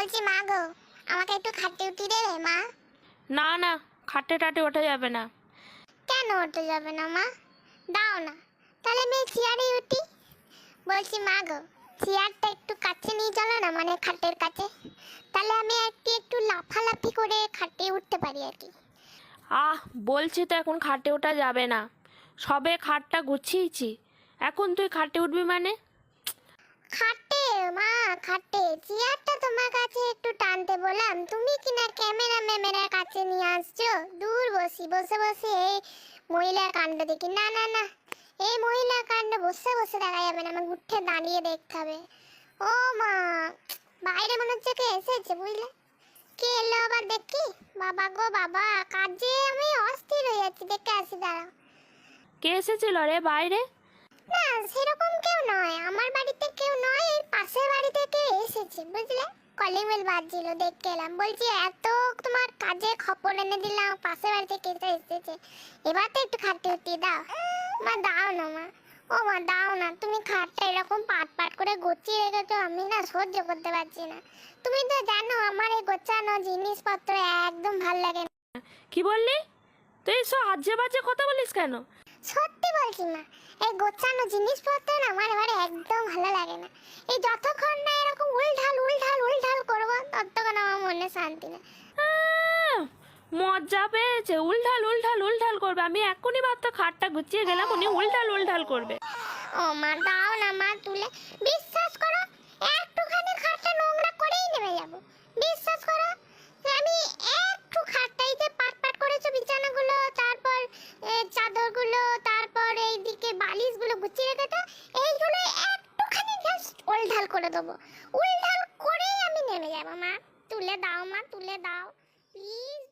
বলছি মা গো আমাকে একটু খাটে উঠি দেবে মা। না না খাটে টাটে ওঠা যাবে না। কেন ওঠা যাবে না মা? দাও না। তাহলে আমি চেয়ারে উঠি। বলছি মা গো চেয়ারটা একটু কাছে নিয়ে চলো না মানে খাটের কাছে। তাহলে আমি একটু একটু লাফালাফি করে খাটে উঠতে পারি আর কি। আহ বলছি তো এখন খাটে ওঠা যাবে না। সবে খাটটা গুছিয়েছি। এখন তুই খাটে উঠবি মানে? খাটে মা, খাটে। চেয়ারটা তোমার কাছে একটু টানতে বললাম। তুমি কিনা ক্যামেরা ম্যামেরার কাছে নিয়ে আসছো? দূর বসি, বসে বসে এই মহিলা কাণ্ড দেখি। না না না, এই মহিলা কাণ্ড বসে বসে দেখা যাবে না। আমাকে উঠে দাঁড়িয়ে দেখতে হবে। ও মা, বাইরে মনে হচ্ছে কে এসেছে বুঝলে? কে এলো আবার দেখি? বাবা গো বাবা, কাজে আমি অস্থির হয়ে যাচ্ছি দেখে আসি, দাঁড়াও। কে এসেছিল রে বাইরে? না, সেরকম কেউ নয়। আমার বাড়িতে কেউ নয়, এই পাশের বাড়ি থেকে এসেছে, বুঝলে? কলিং বেল বাজছিল, দেখতে এলাম। বলছি, এত তোমার কাজে খবর এনে দিলাম, পাশের বাড়ি থেকে এসেছে। এবার তো একটু খাটতে উঠিয়ে দাও। মা, দাও না, মা। ও মা, দাও না, তুমি খাটটা এরকম পাট পাট করে গুছিয়ে রেখেছো, আমি না সহ্য করতে পারছি না। তুমি তো জানো, আমার এই গোছানো জিনিসপত্র একদম ভালো লাগে না। কি বললি? তুই সব আজে বাজে কথা বলিস কেন? সত্যি বলছি মা এই গোছানো জিনিসপত্র না আমার এবারে একদম ভালো লাগে না। এই যতক্ষণ না এরকম উল্ঢাল উল্ঢাল উল্ঢাল করব ততক্ষণ আমার মনে শান্তি না মজা পেয়েছে। উল্টাল উল্টাল উল্টাল করবে। আমি এখনই মাত্র খাটটা গুছিয়ে গেলাম উনি উল্টাল উল্টাল করবে। ও মা দাও না মা তুলে। বিশ্বাস করো একটুখানি খাটটা নোংরা করেই নেমে যাব। বিশ্বাস করো করে দেবো। উল্টান করেই আমি নেমে যাব মা। তুলে দাও মা তুলে দাও। প্লিজ